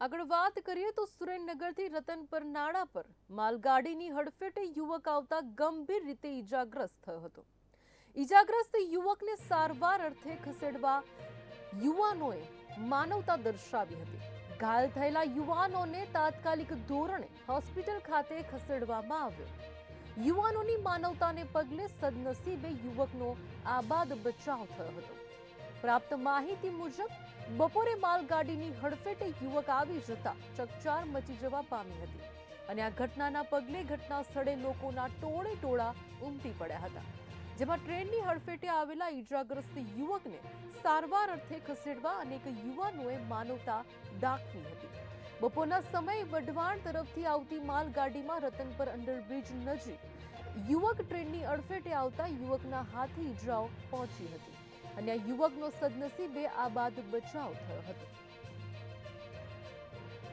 આગળ વાત કરીએ તો સુરેન્દ્રનગરથી રતનપર નાળા પર માલગાડીની હડફેટે યુવક આવતા ગંભીર રીતે ઈજાગ્રસ્ત થયો હતો. ઈજાગ્રસ્ત યુવકને સારવાર અર્થે ખસેડવા યુવાનોએ માનવતા દર્શાવી હતી. ઘાયલ થયેલા યુવાનોને તાત્કાલિક ધોરણે હોસ્પિટલ ખાતે ખસેડવામાં આવ્યો. યુવાનોની માનવતાને પગલે સદનસીબે યુવકનો આબાદ બચાવ થયો હતો. પ્રાપ્ત માહિતી મુજબ બપોરે માલગાડીની હડફેટે યુવક આવી જતા ચકચાર મચી જવા પામી હતી અને આ ઘટનાના પગલે ઘટના સ્થળે લોકોના ટોળે ટોળા ઉમટી પડ્યા હતા, જેમાં ટ્રેનની હડફેટે આવેલા ઈજાગ્રસ્ત યુવકને સારવાર અર્થે ખસેડવા અનેક યુવાનોએ માનવતા દાખવી હતી. બપોરના સમયે વઢવાણ તરફથી આવતી માલગાડીમાં રતનપર અંડરબ્રિજ નજીક યુવક ટ્રેનની અડફેટે આવતા યુવકના હાથે ઈજાઓ પહોંચી હતી. અને આ યુવકનો સદનસીબે આ બાદ બચાવ થયો હતો.